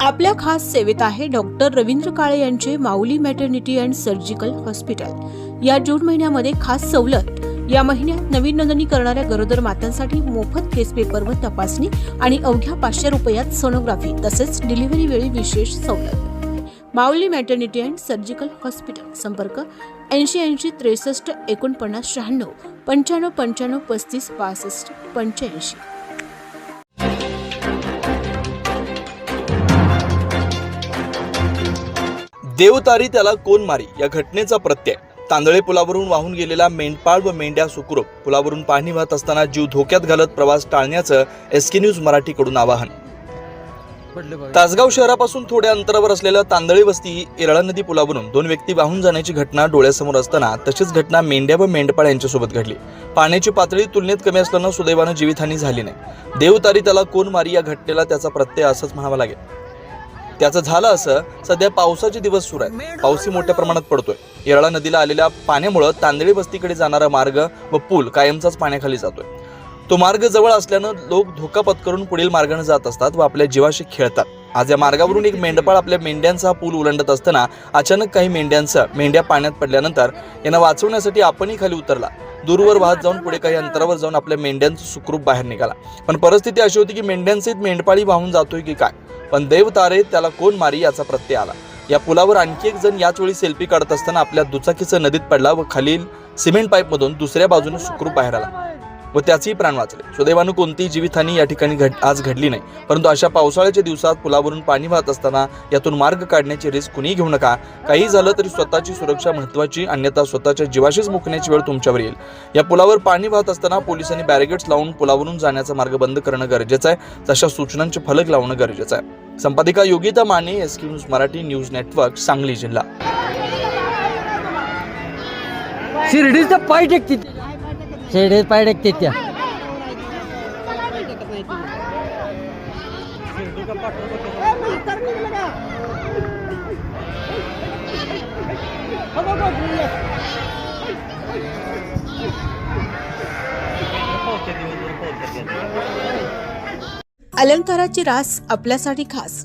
आपल्या खास सेवेत आहे डॉक्टर रवींद्र काळे यांचे Mauli maternity and surgical hospital या जून महिन्यामध्ये खास सवलत या महिन्यात नवीन नोंदणी करणाऱ्या गरोदर मातांसाठी मोफत केस पेपर व तपासणी आणि अवघ्या पाचशे रुपयात सोनोग्राफी तसेच डिलिव्हरी वेळी विशेष सवलत. Mauli maternity and surgical hospital संपर्क ऐंशी ऐंशी त्रेसष्ट एकोणपन्नास शहाण्णव पंच्याण्णव पंच्याण्णव पस्तीस पासष्ट पंच्याऐंशी. देवतारी त्याला कोण मारी? या घटनेचा प्रत्यय. तांदळे पुलावरून वाहून गेलेला मेंढपाळ व मेंढ्या सुखरूप. पुलावरून पाणी वाहत असताना जीव धोक्यात घालत प्रवास टाळण्याचं एसके न्यूज मराठीकडून आवाहन. तासगाव शहरापासून थोड्या अंतरावर असलेल्या तांदळी वस्ती येरळा नदी पुलावरून दोन व्यक्ती वाहून जाण्याची घटना डोळ्यासमोर असताना तशीच घटना मेंढ्या व मेंढपाळ यांच्यासोबत घडली. पाण्याची पातळी तुलनेत कमी असल्यानं सुदैवानं जीवितहानी झाली नाही. देवतारी त्याला कोण मारी या घटनेला त्याचा प्रत्यय असंच म्हणावा लागेल. त्याचं झालं असं सध्या पावसाचे दिवस सुरू आहेत. पाऊसही मोठ्या प्रमाणात पडतोय. येरळा नदीला आलेल्या पाण्यामुळं तांदळी वस्तीकडे जाणारा मार्ग व पूल कायमचाच पाण्याखाली जातोय. तो मार्ग जवळ असल्यानं लोक धोका पत्करून पुढील मार्गाने जात असतात व आपल्या जीवाशी खेळतात. आज या मार्गावरून एक मेंढपाळ आपल्या मेंढ्यांचा पूल उलंडत असताना अचानक काही मेंढ्यांचं मेंढ्या पाण्यात पडल्यानंतर यांना वाचवण्यासाठी आपणही खाली उतरला. दूरवर वाहत जाऊन पुढे काही अंतरावर जाऊन आपल्या मेंढ्यांचं सुखरूप बाहेर निघाला. पण परिस्थिती अशी होती की मेंढ्यांसहित मेंढपाळी वाहून जातोय की काय? पण देव तारे त्याला कोण मारी याचा प्रत्यय आला. या पुलावर आणखी एक जण याच वेळी सेल्फी काढत असताना आपल्या दुचाकीचं नदीत पडला व खालील सिमेंट पाईपमधून दुसऱ्या बाजूने सुखरूप बाहेर आला. व त्याचेही प्राण वाचले. सुदैवानं कोणतीही जीवितहानी या ठिकाणी घड आज घडली नाही. परंतु अशा पावसाळ्याच्या दिवसात पुलावरून पाणी वाहत असताना यातून मार्ग काढण्याची रिस्क कुणीही घेऊ नका. काही झालं तरी स्वतःची सुरक्षा महत्वाची अन्यथा स्वतःच्या जीवाशीच मुकण्याची वेळ तुमच्यावर येईल. या पुलावर पाणी वाहत असताना पोलिसांनी बॅरिगेड्स लावून पुलावरून जाण्याचा मार्ग बंद करणं गरजेचं आहे. तशा सूचनांचे फलक लावणं गरजेचं आहे. संपादिका Yogita Mane S news Marathi news network Sangli जिल्हा. शिर्डीचं पाय टेकती शेडे पाय टेकते त्या अलंकाराची रास आपल्यासाठी खास.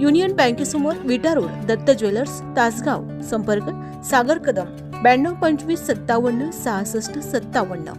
युनियन बँकेसमोर विटा रोड दत्त ज्वेलर्स तासगाव संपर्क सागर कदम ब्याण्णव पंचवीस सत्तावन्न सहासष्ट सत्तावन्न.